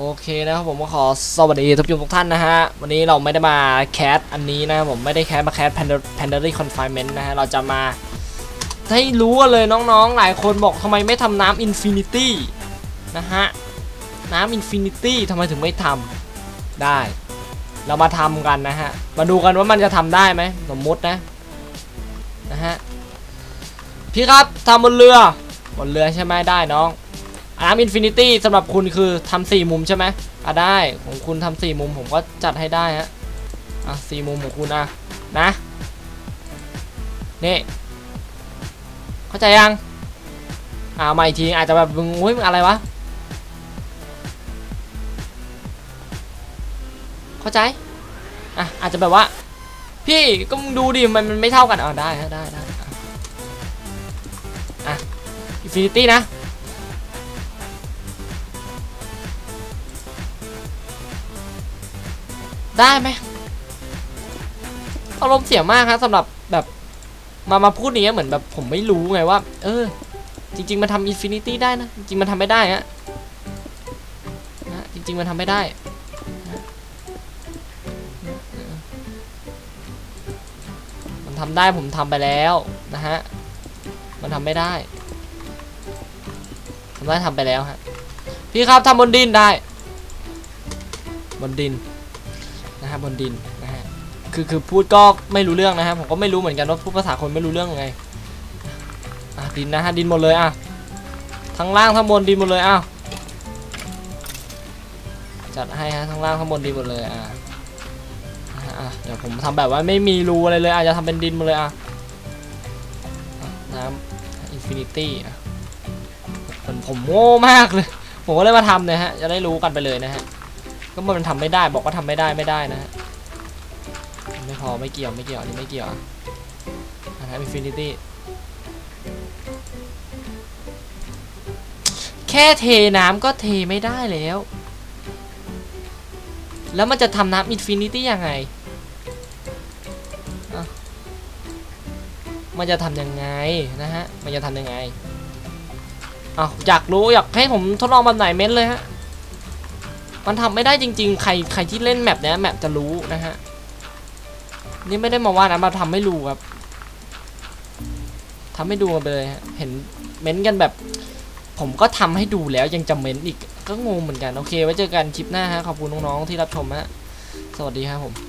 โอเคนะครับผมก็ขอสวัสดีทุกทุกท่านนะฮะ วันนี้เราไม่ได้มาแคสอันนี้นะครับผมไม่ได้แคสมาแคส Pandary Confinement นะฮะ เราจะมาให้รู้กันเลยน้องๆ หลายคนบอกทำไมไม่ทำน้ำ Infinity นะฮะ น้ำ Infinity ทำไมถึงไม่ทำได้ เรามาทำกันนะฮะ มาดูกันว่ามันจะทำได้ไหมสมมุตินะ นะฮะ พี่ครับทำบนเรือบนเรือใช่ไหมได้น้อง อาร์มอินฟินิตี้สำหรับคุณคือทำสี่มุมใช่ไหมอะได้ของคุณทำสี่มุมผมก็จัดให้ได้ฮะอะสี่มุมของคุณอะนะนี่เข้าใจยังอ่ามาอีกทีอาจจะแบบมึงอุ้ยมึงอะไรวะเข้าใจอะอาจจะแบบว่า พี่ก็มึงดูดิมันมันไม่เท่ากันอะได้ฮะได้ได้อะอะอินฟินิตี้นะ ได้ไหมอารมณ์เสียมากครับสำหรับแบบมามาพูดอย่างเงี้ยเหมือนแบบผมไม่รู้ไงว่า เออ จริง ๆมันทำอินฟินิตี้ได้นะ จริงมันทำไม่ได้ฮะนะจริง ๆมันทำไม่ได้มันทำได้ผมทำไปแล้วนะฮะมันทำไม่ได้ผมได้ทำไปแล้วฮะพี่ครับทำบนดินได้ บนดิน นะฮะบนดินนะฮะคือคือพูดก็ไม่รู้เรื่องนะฮะผมก็ไม่รู้เหมือนกันว่าพูดภาษาคนไม่รู้เรื่องไงอะดินนะฮะดินหมดเลยอะทั้งล่างทั้งบนดินหมดเลยอ้าวจัดให้ฮะทั้งล่างทั้งบนดินหมดเลยอะอะเดี๋ยวผมทำแบบว่าไม่มีรูอะไรเลยอาจจะทำเป็นดินหมดเลยอะน้ำอินฟินิตี้อะผมผมโง่มากเลย ผมก็เลยมาทำเนี่ยฮะ จะได้รู้กันไปเลยนะฮะ ก็มันทำไม่ได้บอกว่าทำไม่ได้ไม่ได้นะฮะไม่พอไม่เกี่ยวไม่เกี่ยวอันนี้ไม่เกี่ยวอะอันนั้นอินฟินิตี้แค่เทน้ำก็เทไม่ได้แล้ว แล้วมันจะทำน้ำอินฟินิตี้ยังไง มันจะทำยังไงนะฮะ มันจะทำยังไงอ้าวอยากรู้อยากให้ผมทดลองแบบไหนเม้นเลยฮะ มันทำไม่ได้จริง ๆ ใครใครที่เล่นแมปเนี้ยแมปจะรู้นะฮะ นี่ไม่ได้มาว่านะมาทำให้รู้ครับทำให้ดูกันไปเลยฮะเห็นเม้นต์กันแบบ ผมก็ทำให้ดูแล้วยังจะเม้นต์อีกก็งงเหมือนกัน โอเค ไว้เจอกันคลิปหน้าฮะ ขอบคุณน้องๆที่รับชมฮะ สวัสดีครับผม